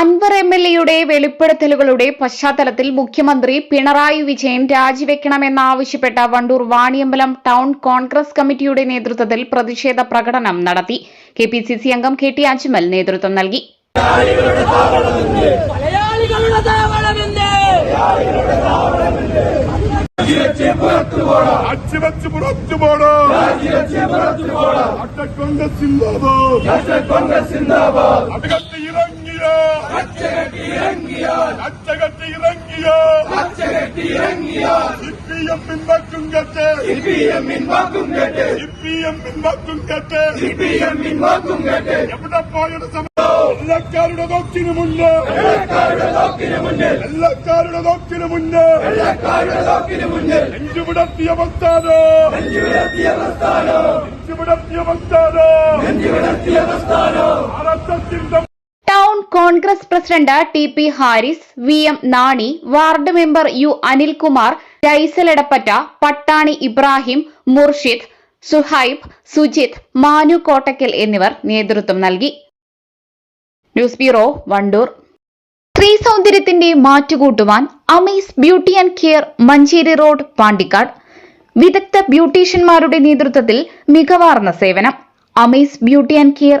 Anwar M L എയുടെ വെളിപ്പെടുത്തലുകളുടെ പശ്ചാത്തലത്തിൽ മുഖ്യമന്ത്രി പിണറായി വിജയൻ രാജിവെക്കണമെന്നാവശ്യപ്പെട്ട വണ്ടൂർ വാണിയമ്പലം ടൗൺ കോൺഗ്രസ് കമ്മിറ്റിയുടെ നേതൃത്വത്തിൽ പ്രതിഷേധ പ്രകടനം നടത്തി. കെ പി സി സി അംഗം കെ ടി അജ്മൽ നേതൃത്വം നൽകി. മലയാളികളുടെ അച്ചുവെച്ച് പുറത്തു പോടോ അട്ടക്കൊണ്ട സിന്ദാബാദ് അട്ടകത്തി ഇറങ്ങിയ അച്ചകത്തി ഇറങ്ങിയ സിപിഎം പിൻവാക്കും കേട്ട് സിപിഎം പിൻവാക്കും കേട്ട് എവിടെ പോയുടെ സമയം എല്ലാക്കാരുടെ നോക്കിന് മുന്നേ. എല്ലാക്കാരുടെ നോക്കിന് മുന്നേ. നെഞ്ചുവിടത്തിയ ഭക്താനോ നെഞ്ചുവിടത്തിയ ഭക്താനോ ആർഎസ്എസിന്റെ town Congress president T P Haris V M Nani ward member U Anilkumar ജൈസലെടപ്പറ്റ പട്ടാണി Ibrahim Murshid Suhaib Sujith Manu Kottakkal എന്നിവർ നേതൃത്വം നൽകി. News bureau Wandoor. സ്ത്രീ സൗന്ദര്യത്തിന്റെ മാറ്റുകൂട്ടുവാൻ Amees beauty and care Manjeri road Pandikkad. വിദഗ്ധ ബ്യൂട്ടീഷ്യന്മാരുടെ നേതൃത്വത്തിൽ മികവാർന്ന സേവനം. Amees beauty and care